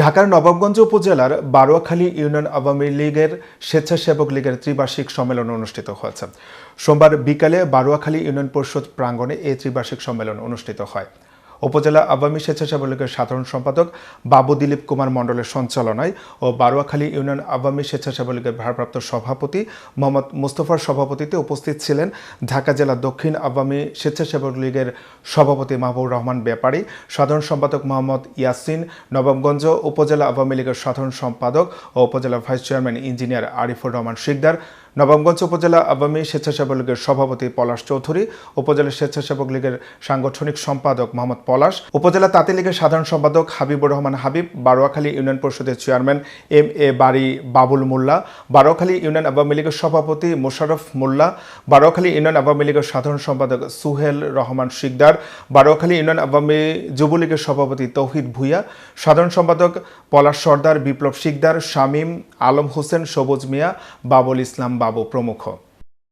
ঢাকার নবাবগঞ্জ উপজেলার বারোয়াখালী ইউনিয়ন আওয়ামী লীগের স্বেচ্ছাসেবক লীগের ত্রিবার্ষিক সম্মেলন অনুষ্ঠিত হয়েছে। সোমবার বিকালে বারোয়াখালী ইউনিয়ন পরিষদ প্রাঙ্গণে এই ত্রিবার্ষিক সম্মেলন অনুষ্ঠিত হয়। উপজেলা আওয়ামী স্বেচ্ছাসেবক লীগের সাধারণ সম্পাদক বাবু দিলীপ কুমার মণ্ডলের সঞ্চালনায় ও বারোয়াখালী ইউনিয়ন আওয়ামী স্বেচ্ছাসেবক লীগের ভারপ্রাপ্ত সভাপতি মোহাম্মদ মুস্তফার সভাপতিতে উপস্থিত ছিলেন ঢাকা জেলা দক্ষিণ আওয়ামী স্বেচ্ছাসেবক লীগের সভাপতি মাহবুব রহমান ব্যাপারী, সাধারণ সম্পাদক মোহাম্মদ ইয়াসিন নবাবগঞ্জ, উপজেলা আওয়ামী লীগের সাধারণ সম্পাদক ও উপজেলা vice chairman engineer Arifur Rahman Shikdar Nawabganj উপজেলা আওয়ামী স্বেচ্ছাসেবক লীগের সভাপতি পলাশ চৌধুরী, উপজেলা স্বেচ্ছাসেবক লীগের সাংগঠনিক সম্পাদক মোহাম্মদ পলাশ, উপজেলা তাঁতি লীগের সাধারণ সম্পাদক হাবিবুর রহমান হাবিব, বারোয়াখালী ইউনিয়ন পরিষদের chairman M A Bari Babul Mollah, Baroyakhali union Awami লীগের সভাপতি মোশাররফ মোল্লা, বারোয়াখালী ইউনিয়ন আওয়ামী লীগের সাধারণ সম্পাদক সুহেল রহমান শিকদার, বারোয়াখালী ইউনিয়ন আওয়ামী যুবলীগের সভাপতি তৌহিদ ভুইয়া, সাধারণ সম্পাদক পলাশ সর্দার বিপ্লব শিকদার, শামীম আলম হোসেন, সবুজ মিয়া, বাবুল ইসলাম বাবু প্রমুখ